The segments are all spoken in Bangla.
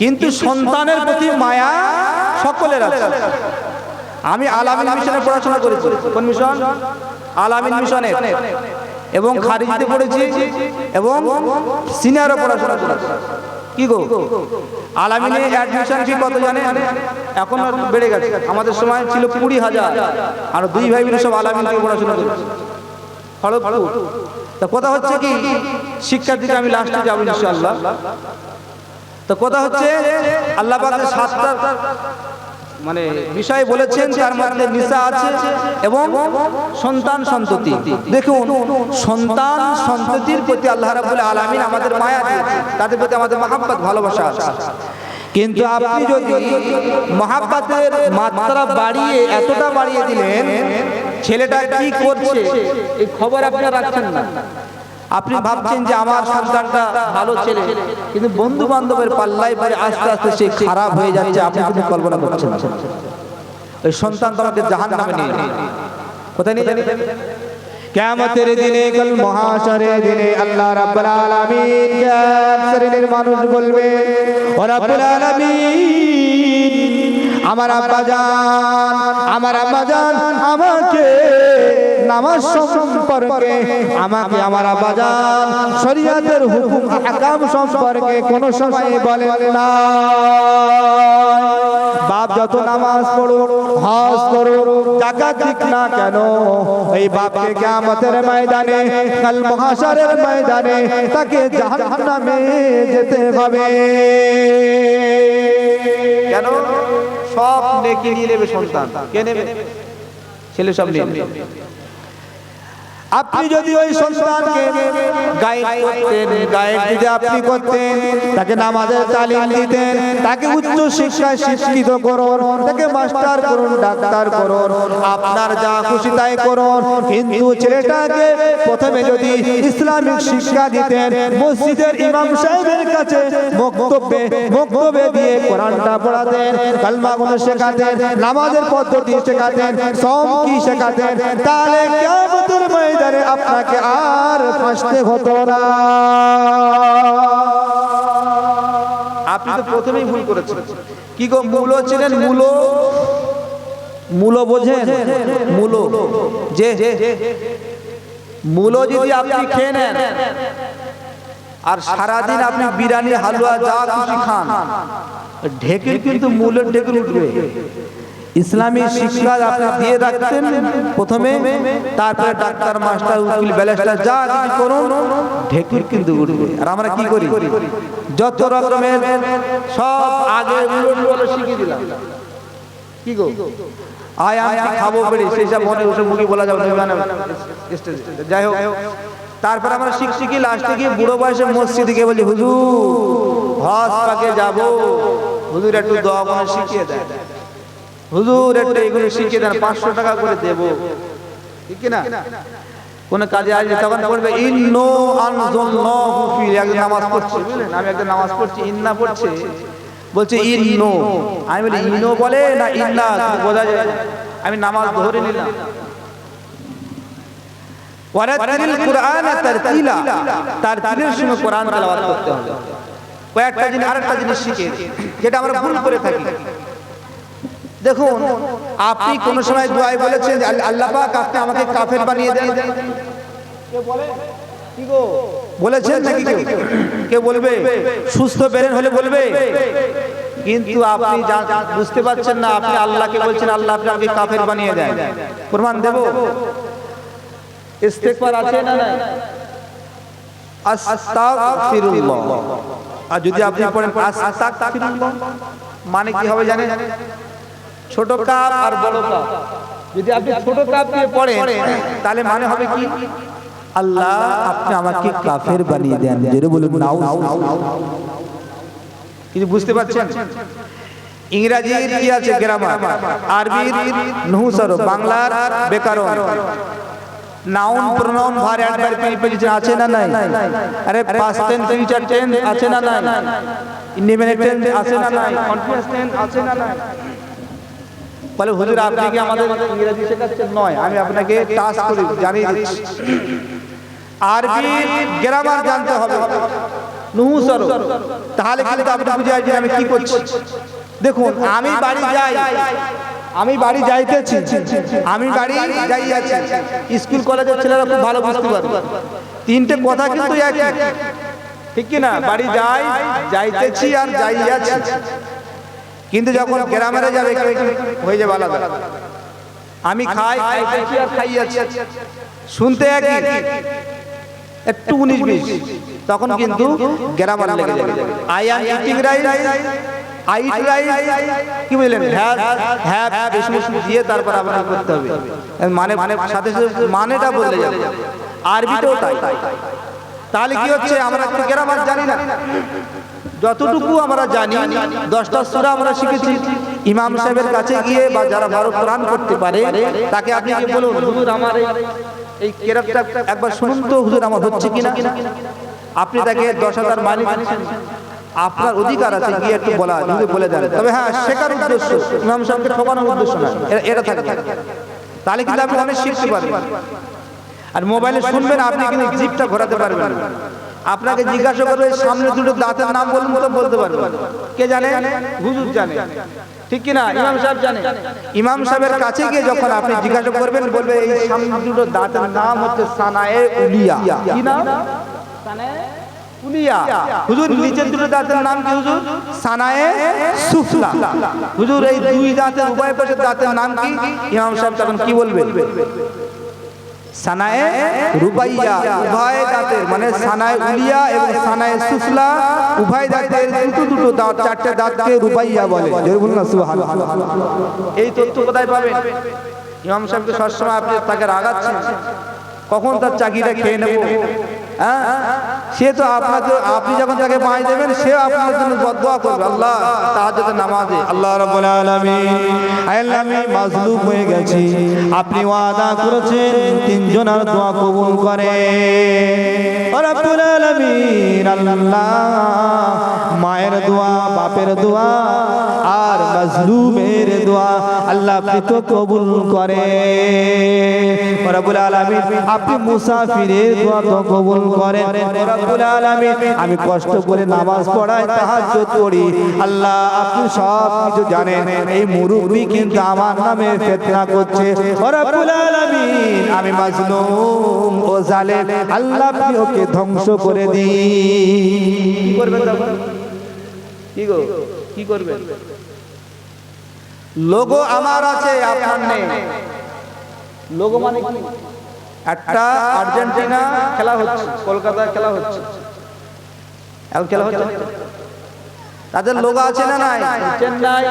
কিন্তু সন্তানের প্রতি মায়া সকলের আছে। আমি আলামিন মিশনে পড়াশোনা করেছি। কোন মিশন? আলামিন মিশনে? এবং খারিজিতে পড়েছি এবং সিনিয়রও পড়াশোনা করেছি। কি গো? আলামিনে অ্যাডমিশন ফি কত জানে এখন বেড়ে গেছে। আমাদের সময় ছিল কুড়ি হাজার। আর দুই ভাই মিলে সব আলামিন পড়াশোনা করেছি। খড়গপুর তা কথা হচ্ছে কি? শিক্ষার দিকে আমি লাস্টে যাব ইনশাআল্লাহ। তো কথা হচ্ছে, আল্লাহ সাতটা মানে বিষয় বলেছেন তার মধ্যে নিশা আছে এবং সন্তান সন্ততি। দেখুন, সন্তান সন্ততির প্রতি আল্লাহ রাবুল আলামিন আমাদের মায়া দিয়েছে তাদের প্রতি আমাদের মহাব্বত, ভালোবাসা আছে। কিন্তু আপনি যদি মহাব্বতের মাত্রা বাড়িয়ে এতটা বাড়িয়ে দিলেন ছেলেটা কি করছে? এই খবর আপনারা রাখছেন না। আপনি ভাবছেন যে আমার সন্তানটা ভালো ছেলে কিন্তু বন্ধু বান্ধবের পাল্লাই পরে আস্তে আস্তে সে খারাপ হয়ে যাচ্ছে আপনি কিন্তু কল্পনা করছেন। ওই সন্তান তো আমাদের জাহান নামে নিয়ে। কোথায় নিয়ে যাবে? কিয়ামতের দিনে কাল মহাশরের দিনে আল্লাহ রাব্বুল আলামিন এক শ্রেণির মানুষ বলবে ও রাব্বুল আলামিন। আমার আব্বা জান আমার আব্বা জান আমাকে নামাজ সম্পর্কে আমাকে আমার আব্বা জান শরীয়তের হুকুম আহকাম সম্পর্কে কোন সময় বলেন না। বাপ যত নামাজ পড়ো হজ করো টাকা ঠিক না কেন? এই বাপকে কিয়ামতের ময়দানে কাল মহাশরের ময়দানে তাকে জাহান্নামে যেতে হবে। কেন? সব নেকি নিয়ে নেবে সন্তান কে নেবে ছেলে সব নেবে। আপনি যদি ওই সন্তানকে প্রথমে যদি ইসলামিক শিক্ষা দিতেন, মসজিদের ইমাম সাহেবের কাছে বক্তব্যে বক্তব্যে দিয়ে কোরআনটা পড়াতেন, কালমাগুলো শেখাতেন, নামাজের পদ্ধতি শেখাতেন সম কি শেখাতেন, তাহলে আপনাকে আর ফাঁসতে হতো না আপনি তো প্রথমেই ভুল করেছেন। কি গো মূলো ছিলেন মূলো? মূলো বোঝেন মূলো যে মূলো যদি আপনি খেয়ে নেন আর সারাদিন আপনি বিরিয়ানি হালুয়া যা খুশি খান ঢেকে কিন্তু মূলের ঢেকে উঠবে। ইসলামী শিক্ষা আপনি দিয়ে রাখতেন প্রথমে তারপরে ডাক্তার মাস্টার উকিল ব্যালেস্টার যা কিছু করুন ঢেকুর কিন্তু উঠবে। আর আমরা কি করি? যত রকমের সব আগে শিখিয়ে দিলাম। কি গো? আয় আমি খাব বেড়ে সেই সব মনে উঠে মুখে বলা যাবে না মানে যাই হোক। তারপর আমরা শিখছি কি লাস্টে গিয়ে বুড়ো বয়সে মসজিদে গিয়ে বলি হুজুর হজ পাকে যাব। হুজুর একটু দোয়া করে শিখিয়ে দেয়। হুজুর, একটু এগুলো শিখিয়ে দেন, পাঁচশো টাকা করে দেবো। ঠিক না কোন কাজে আসবে তখন বলবে, ইন্নো একজন নামাজ পড়ছে, বুঝলেন? আমি একজন নামাজ পড়ছি, ইন্না পড়ছে। বলছে, ইন্নো। আমি বলি, ইনো বলে না ইন্না? বোঝা যায় আমি নামাজ ধরে নিলাম। কুরআন কয়েকটা জিনিস, আরেকটা জিনিস শিখে যেটা আমরা ভুল করে থাকি। দেখুন আপনি কোন সময় দোয়ায় বলেছেন আল্লাহ পাক আপনি আমাকে কাফের বানিয়ে দেন। বলেছেন নাকি কেউ? কেউ? বলবে? সুস্থ বেরেন হলে বলবে? কিন্তু আপনি বুঝতে পারছেন না আপনি আল্লাহকে বলছেন আল্লাহ আপনি আমাকে কাফের বানিয়ে দেন। প্রমাণ দেব? ইস্তেগফার আছে না নাই? আস্তাগফিরুল্লাহ। আর যদি আপনি পড়েন আস্তাগফিরুল্লাহ মানে কি হবে জানেন? ছোট কাপ আর বড় কাপ যদি আপনি ছোট কাপ দিয়ে পড়েন তাহলে মানে হবে কি আল্লাহ আপনি আমাকে কাফের বানিয়ে দেন যেটা বলুন নাও কিছু বুঝতে পারছেন ইংরাজির কি আছে গ্রামার আরবির নুহুসর বাংলার বেকারণ noun pronoun verb adverb preposition আছে না নাই আরে পাস্ট টেন্স ফিউচার টেন্স আছে না নাই ইন্ডিপেন্ডেন্ট টেন্স আছে না নাই কন্টিনিউয়াস টেন্স আছে না নাই বলে হুজুর আপনি কি আমাদের ইংরেজি শেখাচ্ছেন? নয় আমি আপনাকে টাস্ক করি দিচ্ছি। আরবি গ্রামার জানতে হবে। নুহু সরো তাহলে কিন্তু আপনি বুঝে আসবেন আমি কি করছি। দেখুন আমি বাড়ি যাই। আমি বাড়ি যাইতেছি। আমি বাড়ি যাই যাচ্ছি স্কুল কলেজের ছেলেরা খুব ভালো বুঝতে পারবে। তিনটে কথা কিন্তু একই। ঠিক কি না বাড়ি যাই যাইতেছি আর যাই যাচ্ছি কিন্তু যখন গ্রামের যাবে হয়ে যাবে আলাদা আমি খাই খাইতেছি আর খাই শুনতে একই একটু উনিশ বিশ তখন কিন্তু গ্রামার লেগে যাবে আই ইটিং রাইস রাইস কি বুঝলেন হ্যাভ হ্যাভ বেশি বেশি দিয়ে তারপর আপনার করতে হবে মানে মানে সাথে সাথে মানেটা বদলে যাবে আরবিতেও তাই তাহলে কি হচ্ছে আমরা গ্রামার জানি না যতটুকু আমরা জানি দশটা সুরা আমরা শিখেছি। ইমাম সাহেবের কাছে গিয়ে বা যারা ভারত প্রাণ করতে পারে তাকে আপনি বলুন? হুজুর আমার এই- কেরাতটা একবার শুনুন তো হুজুর আমার হচ্ছে কিনা আপনি তাকে দশ হাজার দিচ্ছেন আপনার অধিকার আছে গিয়ে একটু বলা যদি বলে দেন। তবে হ্যাঁ শেখার উদ্দেশ্য ইমাম সাহেবকে ঠকানোর উদ্দেশ্য না এটা থাকে। তাহলে কিন্তু আপনি অনেক শিখতে পারবেন। আর মোবাইলে শুনবেন আপনি কিন্তু জিপটা ঘোরাতে পারবেন। আপনাকে জিজ্ঞাসা করবে সামনে দুটো দাঁতের নাম বলুন তো বলতে পারবেন। কে জানে? হুজুর জানে। ঠিক কি না ইমাম সাহেব জানে। ইমাম সাহেবের কাছে গিয়ে যখন আপনি জিজ্ঞাসা করবেন, বলবে এই সামনে দুটো দাঁতের নাম হচ্ছে সানায়ে উলিয়া। কি নাম? উলিয়া। হুজুর, নিচের দুটো দাঁতের নাম কি হুজুর? সানায়ে সুফলা। হুজুর, এই দুই দাঁতের উভয় পাশের দাঁতের নাম কি? ইমাম সাহেব তখন কি বলবে সানায়ে রুবাইয়া, উভয় দাঁতের মানে সানায়ে উলিয়া এবং সানায়ে সুফলা, উভয় দাঁতের দুটো দুটো দাঁত, চারটে দাঁতকে রুবাইয়া বলে। বলুন না, সুবহানাল্লাহ। এই তথ্য কোথায় পাবেন? ইমাম সাহেবকে সবসময় আপনি তাকে রাগাচ্ছেন। কখন তার চাকরিটা খেয়ে নেব? হ্যাঁ? সে তো আপনাকে আপনি যখন তাকে পাঁচ দেবেন সে আপনার জন্য বদয়া করবে। আল্লাহ তাহাজ্জুদের নামাজে। আল্লাহ রাব্বুল আলামিন। আল্লাহ আমি মাজলুম হয়ে গেছি। আপনি ওয়াদা করেছেন তিনজনের দোয়া কবুল করে রাব্বুল আলামিন আল্লাহ। মায়ের দোয়া, বাপের দোয়া আর মাজলুমের দোয়া আল্লাহ তো কবুল করে। আপনি মুসাফিরের দোয়া তো কবুল আলামিন, আমি কষ্ট করে নামাজ পড়াই তাহাজ্জুদ করি আল্লাহ, আপনি সব কিছু জানেন। এই মুরব্বী কিন্তু আমার নামে ফেতনা করছে। আমি মাজলুম ও জালেম। আল্লাহ, আপনি ওকে ধ্বংস করে কি করবেন কি গো? কি করবেন লোগো আমার আছে আপনার নেই। লোগো মানে কি? একটা আর্জেন্টিনা খেলা হচ্ছে কলকাতায় খেলা হচ্ছে। এখন খেলা হচ্ছে। তাদের লোগো আছে না নাই? চেন্নাই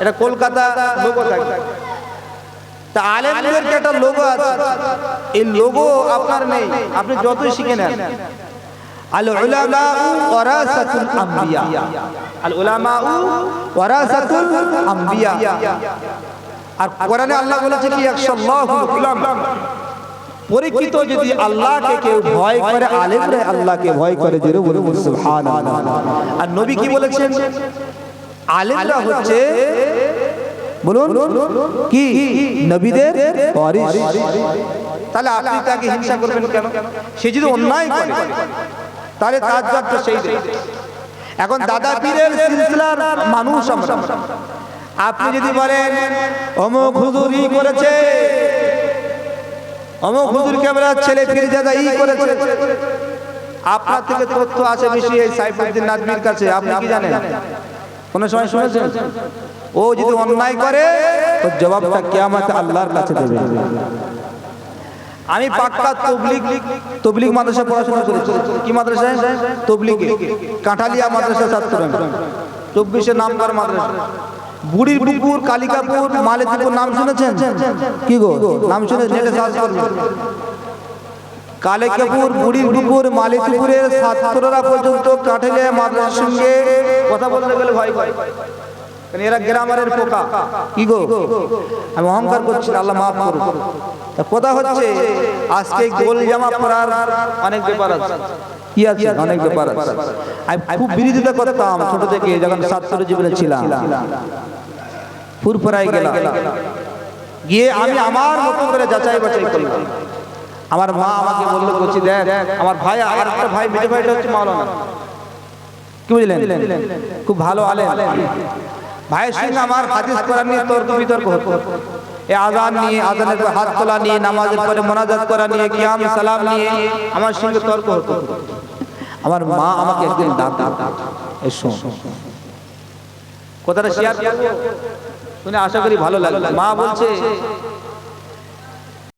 এটা কলকাতা লোগো থাকে। তা আলেমদের একটা লোগো আছে। এই লোগো আপনার নেই আপনি যতই শিখে নেন। আল উলামা ওয়ারাসাতুল আম্বিয়া। আল উলামা ওয়ারাসাতুল আম্বিয়া। আর কোরআনে আল্লাহ বলেছে কি একশাল্লাহুল উলামা পরীক্ষিত যদি আল্লাহকে কেউ ভয় করে আলেম আলেমরা আল্লাহকে ভয় করে জোরে বলে বলে সুবহানাল্লাহ। আর নবী কি বলেছেন? আলেমরা হচ্ছে, বলুন, কি? নবীদের তাহলে আপনি তাকে হিংসা করবেন কেন? সে যদি অন্যায় করে, তাহলে তার সেই। এখন দাদা পীরের সিলসিলার মানুষ আমরা। আপনি যদি বলেন অমুক হুজুরি করেছে। অমুক হুজুর ক্যামেরার ছেলে ফিরে দাদা ই করেছে। আপনার থেকে তথ্য আছে বেশি এই সাইফুদ্দিন নাদবির কাছে। আপনি কি জানেন? কোন সময় শুনেছেন? ও যদি অন্যায় করে তো জবাবটা কিয়ামতে আল্লাহর কাছে দেবে। আমি পাক্কা তবলিগ তবলিগ মাদ্রাসা পড়াশোনা করেছি। কি মাদ্রাসায় তবলিগে। কাঁঠালিয়া মাদ্রাসা ছাত্র চব্বিশে নামদার মাদ্রাসা। বুড়ির পুকুর কালিকাপুর মালেতিপুর নাম শুনেছেন? কি গো? নাম শুনে নেটে সার্চ করবেন কালিকাপুর বুড়ির পুকুর মালিকপুরের ছাত্ররা পর্যন্ত কাঠালিয়া মাদ্রাসার সঙ্গে কথা বলতে গেলে ভয় পায়। এরা গ্রামারের পোকা। কি গো? আমি অহংকার করছি আল্লাহ মাফ করুন তা কথা হচ্ছে, আজকে গোল জামা পরার অনেক ব্যাপার আছে। কি অনেক ব্যাপার ছোট থেকে, যখন ছিলাম। ফুরফুরাই গিয়ে আমি আমার করে যাচাই আমার মা আমাকে বলল করছি দেখ, আমার ভাই, আর একটা ভাই মেজো ভাইটা হচ্ছে মাওলানা। কি বুঝলেন? খুব ভালো আলেন ভাইয়ের সঙ্গে আমার হাদিস করা নিয়ে তর্ক বিতর্ক হতো এ আজান নিয়ে আজানের পর হাত তোলা নিয়ে নামাজের পরে মোনাজাত করা নিয়ে কিয়াম সালাম নিয়ে আমার সঙ্গে তর্ক হতো। আমার মা আমাকে একদিন ডাক এসো কথাটা শেয়ার শুনে আশা করি ভালো লাগল। মা বলছে